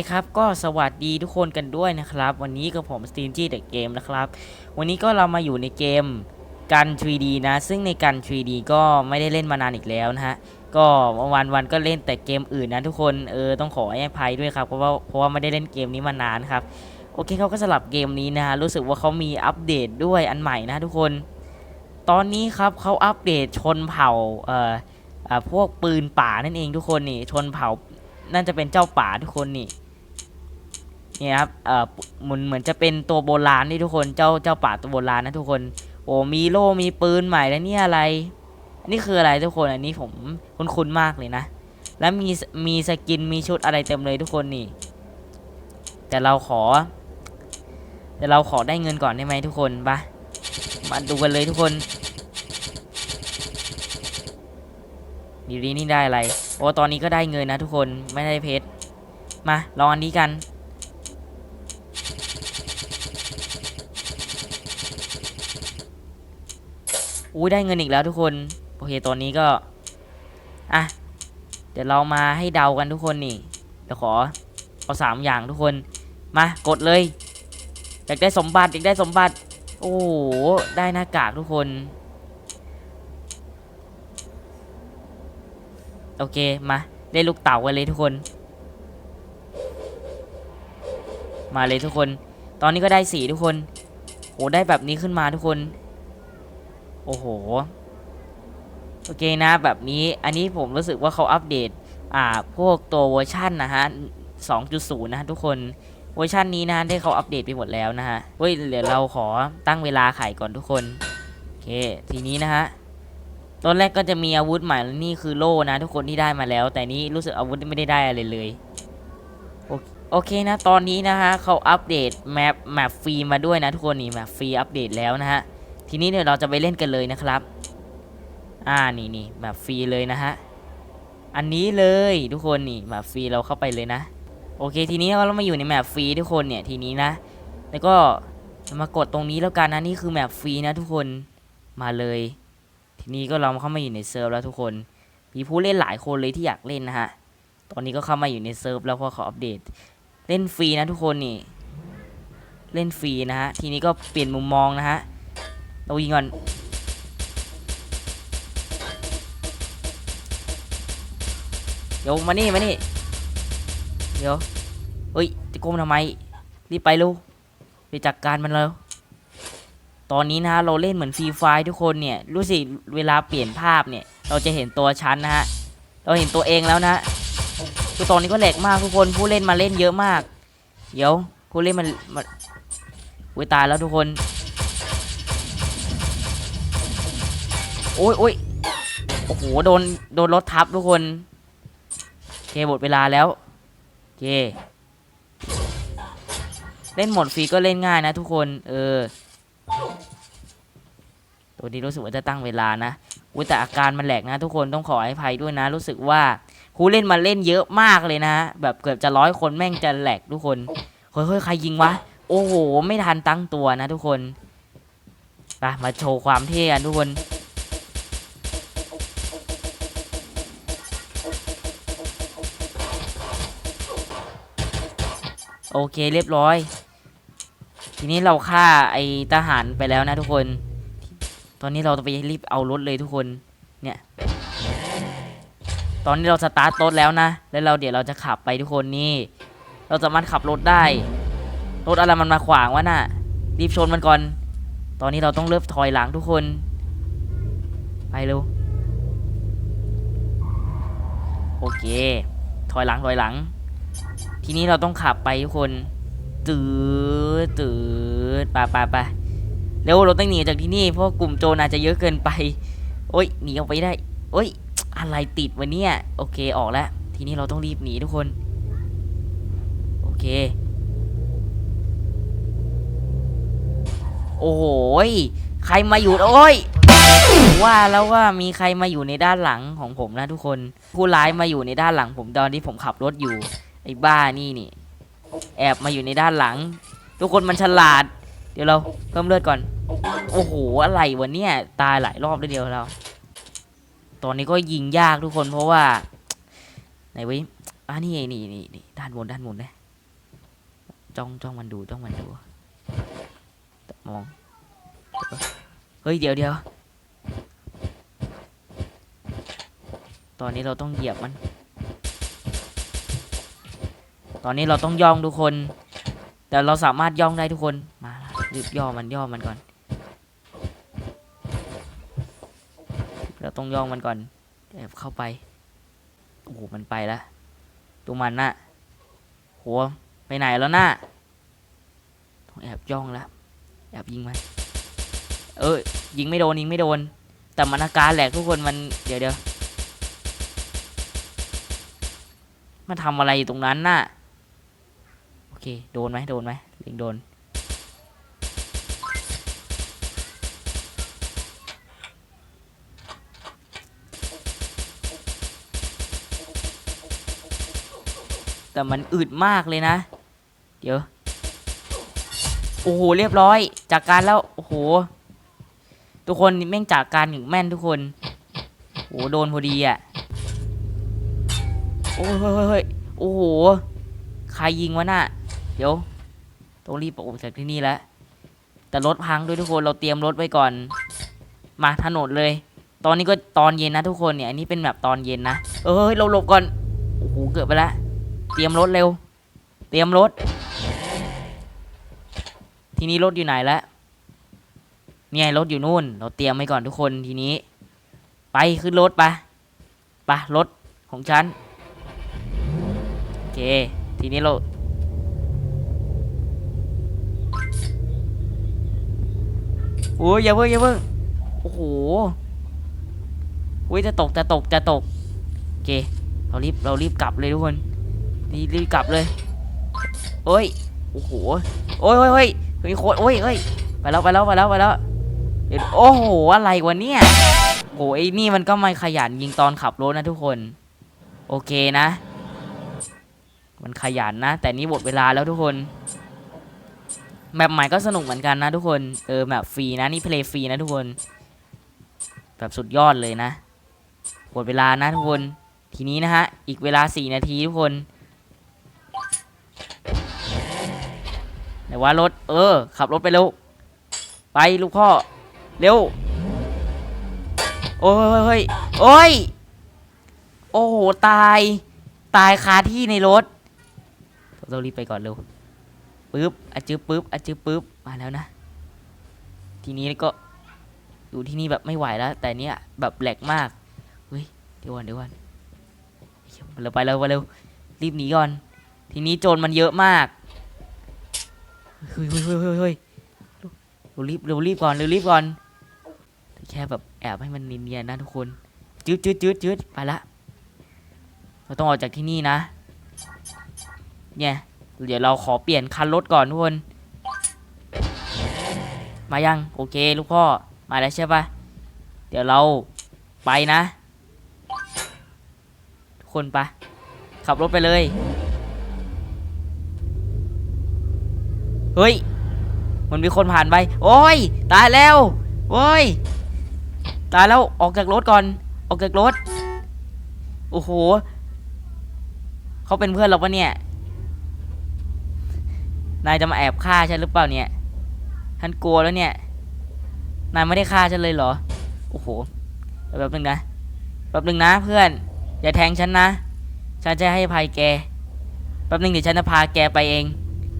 คครับก็สวัสดีทุกคนกันด้วยนะครับ วันนี้กับผมสตีมจี้เดอะเกมนะครับ วันนี้ก็เรามาอยู่ในเกมกัน 3D นะ ซึ่งในกัน 3D ก็ไม่ได้เล่นมานานอีกแล้วนะฮะ ก็วันวันก็เล่นแต่เกมอื่นนะทุกคนเออต้องขอให้อภัยด้วยครับเพราะว่าเพราะว่าไม่ได้เล่นเกมนี้มานานครับโอเคเขาก็สลับเกมนี้นะฮะรู้สึกว่าเขามีอัปเดตด้วยอันใหม่นะทุกคน ตอนนี้ครับเขาอัปเดตชนเผ่าเอ่ออพวกปืนป่านั่นเองทุกคนนี่ชนเผ่าน่าจะเป็นเจ้าป่าทุกคนนี่ นี่ครับเอ่อหมือนเหมือนจะเป็นตัวโบราณนี่ทุกคนเจ้าเจ้าป่าตัวโบราณนะทุกคน โอ้มีโล่มีปืนใหม่แล้วเนี่ยอะไรอันนี้คืออะไรทุกคนอันนี้ผมคุ้นๆมากเลยนะ แล้วมีมีสกินมีชุดอะไรเต็มเลยทุกคนนี่ แต่เราขอ แต่เราขอได้เงินก่อนได้ไหมทุกคนปะมาดูกันเลยทุกคนดีดีนี่ได้อะไร โอ้ตอนนี้ก็ได้เงินนะทุกคนไม่ได้เพชรมาลองอันนี้กัน อุ้ยได้เงินอีกแล้วทุกคน โอเคตอนนี้ก็ อะ เดี๋ยวเรามาให้เดากันทุกคนนี่ เดี๋ยวขอเอาสามอย่างทุกคน มากดเลย อยากได้สมบัติอยากได้สมบัติ โอ้โห ได้หน้ากากทุกคน โอเค มา ได้ลูกเต่ากันเลยทุกคน มาเลยทุกคน ตอนนี้ก็ได้สีทุกคนโอ้ได้แบบนี้ขึ้นมาทุกคน โอ้โห โอเคนะแบบนี้อันนี้ผมรู้สึกว่าเขาอัปเดต อ่า พวกตัวเวอร์ชันนะฮะ 2.0 นะะทุกคนเวอร์ชันนี้นะได้เขาอัปเดตไปหมดแล้วนะฮะเฮ้ยเดี๋ยวเราขอตั้งเวลาไขก่อนทุกคนโอเคทีนี้นะฮะตอนแรกก็จะมีอาวุธใหม่นี่คือโล่นะ ทุกคนที่ได้มาแล้ว แต่นี้รู้สึกอาวุธไม่ได้ได้อะไรเลยโอโอเคนะ ตอนนี้นะฮะเขาอัปเดตแมปแมปฟรีมาด้วยนะทุกคนนี่แมปฟรีอัปเดตแล้วนะฮะ ทีนี้เดี๋ยวเราจะไปเล่นกันเลยนะครับ อ่านี่นี่แบบฟรีเลยนะฮะ อันนี้เลยทุกคนนี่แบบฟรีเราเข้าไปเลยนะ โอเคทีนี้เรามาอยู่ในแมปฟรีทุกคนเนี่ยทีนี้นะ แล้วก็มากดตรงนี้แล้วกันนะนี่คือแมปฟรีนะทุกคนมาเลย ทีนี้ก็เราเข้ามาอยู่ในเซิร์ฟแล้วทุกคน มีผู้เล่นหลายคนเลยที่อยากเล่นนะฮะตอนนี้ก็เข้ามาอยู่ในเซิร์ฟแล้วเพราะเขาอัปเดต เล่นฟรีนะทุกคนนี่ เล่นฟรีนะฮะ ทีนี้ก็เปลี่ยนมุมมองนะฮะ เรายิงก่อนเดี๋ยวมานี่มานี่เดี๋ยวเฮ้ยจะโกงทำไมรีบไปลูกไปจัดกการมันแล้วตอนนี้นะฮะเราเล่นเหมือนฟรีไฟทุกคนเนี่ยรู้สิเวลาเปลี่ยนภาพเนี่ย เราจะเห็นตัวชั้นนะฮะเราเห็นตัวเองแล้วนะคือตอนนี้ก็แหลกมากทุกคนผู้เล่นมาเล่นเยอะมาก เดี๋ยวผู้เล่นมันมาอุ้ยตายแล้วทุกคน โอ้ยโอ้ยโอ้โห โดน โดนรถทับทุกคนเคหมดเวลาแล้วเคเล่นหมดฟรีก็เล่นง่ายนะทุกคน เออ ตัวนี้รู้สึกว่าจะตั้งเวลานะอุ้ยแต่อาการมันแหลกนะ ทุกคนต้องขอให้ภัยด้วยนะ รู้สึกว่าผู้เล่นมาเล่นเยอะมากเลยนะ แบบเกือบจะร้อยคนแม่งจะแหลกทุกคนเฮ้ยเฮ้ยใครยิงวะ โอ้โห ไม่ทันตั้งตัวนะทุกคนไปมาโชว์ความเท่กันทุกคน โอเคเรียบร้อย ทีนี้เราฆ่าไอทหารไปแล้วนะทุกคน ตอนนี้เราต้องไปรีบเอารถเลยทุกคน เนี่ย ตอนนี้เราสตาร์ทรถแล้วนะ แล้วเราเดี๋ยวเราจะขับไปทุกคนนี่ เราสามารถขับรถได้ รถอะไรมันมาขวางวะน่ะ รีบชนมันก่อน ตอนนี้เราต้องเริ่มถอยหลังทุกคน ไปเร็ว โอเค ถอยหลังถอยหลัง ทีนี้เราต้องขับไปทุกคนตืดตืดไปไปไปเร็วเราต้องหนีจากที่นี่เพราะกลุ่มโจรอาจจะเยอะเกินไป โอ้ยหนีออกไปได้ โอ้ยอะไรติดวะเนี่ยโอเคออกแล้ว ทีนี้เราต้องรีบหนีทุกคน โอเค โอ้โหยใครมาอยู่โอ้ยว่าแล้วว่ามีใครมาอยู่ในด้านหลังของผมนะทุกคนผู้ร้ายมาอยู่ในด้านหลังผมตอนที่ผมขับรถอยู่ อ้บ้านี่นี่ แอบมาอยู่ในด้านหลัง ทุกคนมันฉลาด เดี๋ยวเราเพิ่มเลือดก่อน โอ้โหอะไรวะเนี่ยตายหลายรอบเลยเดียวเรา ตอนนี้ก็ยิงยากทุกคนเพราะว่าไหนว้ยอ่านี่นี่นี่นี่ด้านบนด้านบนนะจ้องจ้องมันดูจ้องมันดูมองเฮ้ยเดี๋ยวเดี๋ยวตอนนี้เราต้องเหยียบมัน ตอนนี้เราต้องย่องทุกคน แต่เราสามารถย่องได้ทุกคนมาละรีบย่อมันย่อมันก่อน เราต้องย่องมันก่อนแอบเข้าไปโอ้โหมันไปแล้วตัวมันน่ะโหไปไหนแล้วน่ะต้องแอบย่องแล้วแอบยิงมันเออยิงไม่โดนยิงไม่โดน แต่มันอาการแหลกทุกคนมันเดี๋ยวเดี๋ยวมันทำอะไรอยู่ตรงนั้นน่ะ เค โดนไหมโดนไหมล็งโดน แต่มันอึดมากเลยนะ เดี๋ยว โอ้โห เรียบร้อย จากการแล้ว โอ้โห ทุกคนแม่งจากการอย่างแม่นทุกคน โอ้โห โดนพอดีอะ โอ้ยเฮ้ยเฮ้ยเฮ้ยโอ้โห ใครยิงวะน่ะ เดี๋ยวต้องรีบออกจากที่นี่แล้วแต่รถพังด้วยทุกคนเราเตรียมรถไว้ก่อน มาถนนเลย ตอนนี้ก็ตอนเย็นนะทุกคนเนี่ยอันนี้เป็นแบบตอนเย็นนะเออเฮ้ยเราหลบก่อนโอ้โหเกือบไปแล้วเตรียมรถเร็ว เตรียมรถ ทีนี้รถอยู่ไหนแล้วเนี่ยรถอยู่นู่น เราเตรียมไว้ก่อนทุกคนทีนี้ ไปขึ้นรถไปไปรถของฉันโอเค ทีนี้เรา โอ้ยอย่าเพิ่งอย่าเพิ่งโอ้โหอุ้ยจะตกจะตกจะตกโอเคเรารีบเรารีบกลับเลยทุกคนรีบรีบกลับเลยโอ้ยโอ้โหโอ้ยโอ้ยโอ้ยเฮ้ยโคตรโอ้ยเฮ้ยไปแล้วไปแล้วไปแล้วไปแล้วเดี๋ยวโอ้โหอะไรวะเนี่ยโอ้ยไอ้นี่มันก็ไม่ขยันยิงตอนขับรถนะทุกคน โอเคนะ มันขยันนะ แต่นี่หมดเวลาแล้วทุกคน แมปใหม่ก็สนุกเหมือนกันนะทุกคน เออแมปฟรีนะนี่เพลย์ฟรีนะทุกคน แบบสุดยอดเลยนะหมดเวลานะทุกคน ทีนี้นะฮะ อีกเวลา 4 นาทีทุกคนไหนว่ารถ เออ ขับรถไปเร็ว ไปลูกพ่อ เร็ว โอ้ยเฮ้ยโอ้ย โอ้โห ตาย ตายคาที่ในรถเรารีบไปก่อนเร็ว ปึ๊บอะจืบปึ๊บอะจืบปึ๊บมาแล้วนะ ทีนี้ก็อยู่ที่นี่แบบไม่ไหวแล้ว แต่เนี้ยแบบแหลกมากเฮ้ยเดี๋ยวก่อนเดี๋ยวก่อนเร็วไปเร็วไปเร็วรีบหนีก่อน ทีนี้โจรมันเยอะมากเฮ้ยเฮ้ยเฮ้ยเฮ้ยเฮ้ยเรารีบเรารีบก่อนเรารีบก่อนแค่แบบแอบให้มันเนียนๆนะทุกคนจืดจืดจืดจืดไปละเราต้องออกจากที่นี่นะเนี่ย เดี๋ยวเราขอเปลี่ยนคันรถก่อนทุกคน มายัง โอเค ลูกพ่อ มาแล้วใช่ปะเดี๋ยวเราไปนะทุกคนปะขับรถไปเลย เฮ้ย มันมีคนผ่านไป โอ้ย ตายแล้ว โอ้ย ตายแล้ว ออกจากรถก่อน ออกจากรถ โอ้โห เขาเป็นเพื่อนเราปะเนี่ย นายจะมาแอบฆ่าฉันหรือเปล่าเนี่ยฉันกลัวแล้วเนี่ย นายไม่ได้ฆ่าฉันเลยเหรอ โอ้โห แป๊บนึงนะ แป๊บนึงนะเพื่อน อย่าแทงฉันนะ ฉันจะให้ภัยแก แป๊บนึงเดี๋ยวฉันจะพาแกไปเอง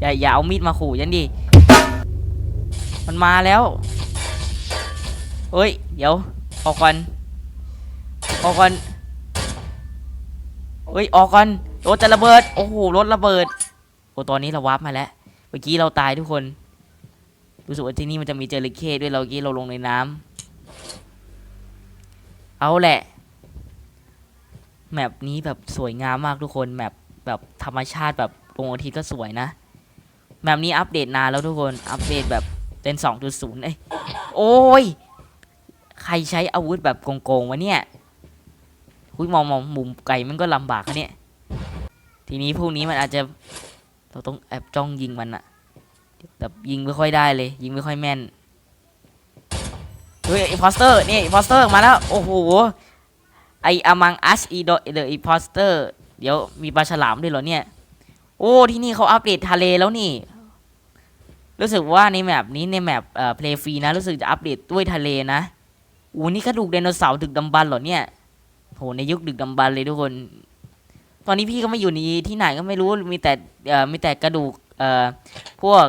อย่าอย่าเอามีดมาขู่ฉันดิ มันมาแล้วเฮ้ย เดี๋ยว ออกก่อน ออกก่อนเฮ้ย ออกก่อน รถจะระเบิด โอ้โห รถระเบิด โอ้ตอนนี้เราวาร์ปมาแล้ว เมื่อกี้เราตายทุกคน รู้สึกว่าที่นี่มันจะมีเจอริเคด้วยเราเมื่อกี้เราลงในน้ำเอาแหละ แมปนี้แบบสวยงามมากทุกคน แมปแบบธรรมชาติแบบดวงอาทิตย์ก็สวยนะ แมปนี้อัปเดตนานแล้วทุกคน อัปเดตแบบเป็น 2.0 เอ้ย โอ้ย ใครใช้อาวุธแบบโกงๆวะเนี่ยคุยมองมองมุมไกลมันก็ลำบากเนี่ย ทีนี้พวกนี้มันอาจจะ เราต้องแอบจ้องยิงมันอะแต่ยิงไม่ค่อยได้เลย ยิงไม่ค่อยแม่นเฮ้ยอิมพอสเตอร์นี่อิมพอสเตอร์มาแล้ว โอ้โหไออมังอัสอีโดเดออิมพอสเตอร์เดี๋ยวมีปลาฉลามด้วยเหรอเนี่ย โอ้ที่นี่เขาอัปเดตทะเลแล้วนี่ รู้สึกว่าในแมปนี้ในแมปเอ่อเพลย์ฟรีนะ รู้สึกจะอัปเดตด้วยทะเลนะอู้นี่กระดูกไดโนเสาร์ดึกดำบรรพ์เหรอเนี่ยโหในยุคดึกดำบรรพ์เลยทุกคน ตอนนี้พี่ก็ไม่อยู่ในที่ไหนก็ไม่รู้มีแต่เอ่อมีแต่กระดูกเอ่อพวก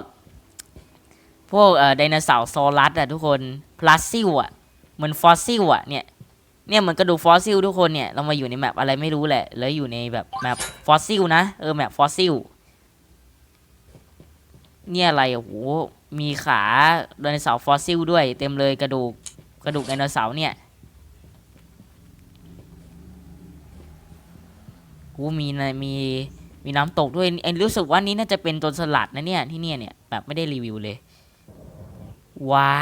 พวกเอ่อไดโนเสาร์โซลัสอะทุกคนพลาสซิลอะเหมือนฟอสซิลอะเนี่ยเนี่ยเหมือนกระดูกฟอสซิลทุกคนเนี่ยเรามาอยู่ในแมปอะไรไม่รู้แหละแล้วอยู่ในแบบแมปฟอสซิลนะเออแมปฟอสซิลเนี่ยอะไรโอ้โหมีขาไดโนเสาร์ฟอสซิลด้วย เต็มเลยกระดูกกระดูกไดโนเสาร์เนี่ย กูมีนะมีมีน้ำตกด้วยเอ็นรู้สึกว่านี้น่าจะเป็นต้นสลัดนะเนี่ยที่เนี่ยเนี่ยแบบไม่ได้รีวิวเลย ว้า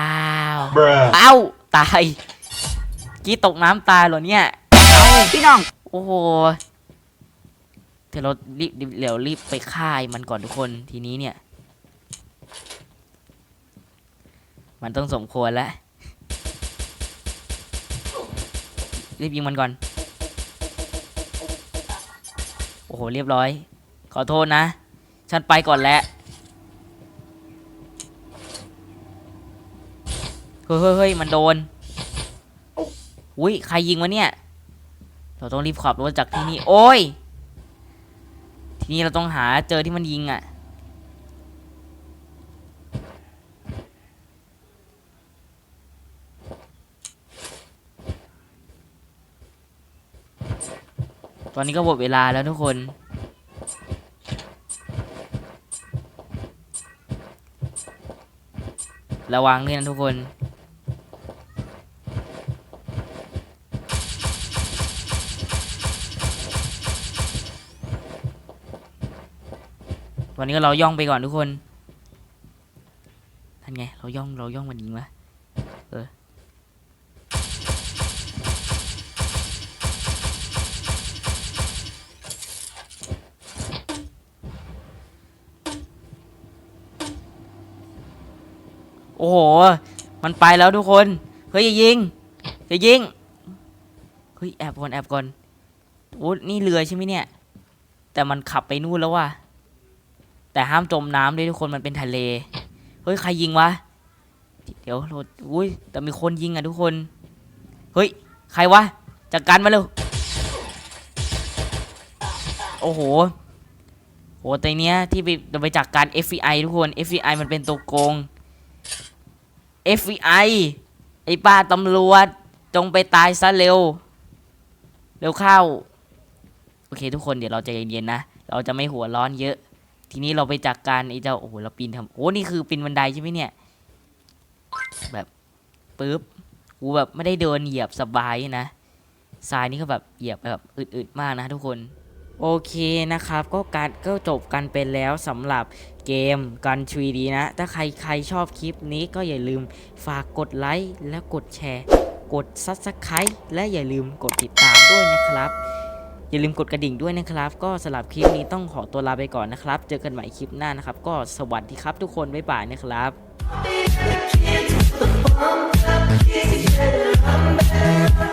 ว Bruh. เอ้าตายกี้ตกน้ำตายเหรอเนี่ยพี่น้อง โอ้โหเดี๋ยวเรารีบเดี๋ยวรีบไปฆ่าไอ้มันก่อนทุกคนทีนี้เนี่ย มันต้องสมควรแล้วรีบยิงมันก่อน โอ้โห เรียบร้อย ขอโทษนะ ฉันไปก่อนแล้วเฮ้ยเฮ้ยเฮ้ยมันโดน อุ้ยใครยิงวะเนี่ย เราต้องรีบขับรถจากที่นี่ โอ้ย ทีนี้เราต้องหาเจอที่มันยิงอะ่ะ ตอนนี้ก็หมดเวลาแล้วทุกคน ระวังด้วยนะทุกคนวันนี้ก็เราย่องไปก่อนทุกคน ท่านไง เราย่อง เราย่องมันยิงวะเออ โอ้โห มันไปแล้วทุกคน เฮ้ยอย่ายิง อย่ายิง เฮ้ยแอบก่อนแอบก่อนโอ้นี่เรือใช่ไหมเนี่ย แต่มันขับไปนู่นแล้วว่ะ แต่ห้ามจมน้ำด้วยทุกคนมันเป็นทะเล เฮ้ยใครยิงวะ เดี๋ยวเราอุ้ยแต่มีคนยิงอะทุกคน เฮ้ยใครวะจัดการมาเร็ว โอ้โหโหแต่เนี้ยที่ไปไปจัดการ FBI ทุกคน FBI มันเป็นตัวโกง FBI ไอ้ป้าตำรวจ จงไปตายซะเร็ว เร็วเข้า โอเคทุกคนเดี๋ยวเราใจเย็นๆนะ เราจะไม่หัวร้อนเยอะ ทีนี้เราไปจัดการไอ้เจ้า โอ้โห เราปีนทำโอ้นี่คือปีนบันไดใช่ไหมเนี่ย แบบปึ๊บ กูแบบไม่ได้เดินเหยียบสบายนะ ทรายนี่ก็แบบเหยียบแบบอึดๆมากนะทุกคน โอเคนะครับ ก็การก็จบกันไปแล้วสำหรับเกมกัน 3D นะ ถ้าใครใครชอบคลิปนี้ก็อย่าลืมฝากกดไลค์และกดแชร์ กด Subscribe และอย่าลืมกดติดตามด้วยนะครับ อย่าลืมกดกระดิ่งด้วยนะครับ ก็สำหรับคลิปนี้ต้องขอตัวลาไปก่อนนะครับ เจอกันใหม่คลิปหน้านะครับ ก็สวัสดีครับทุกคน บ๊ายบายนะครับ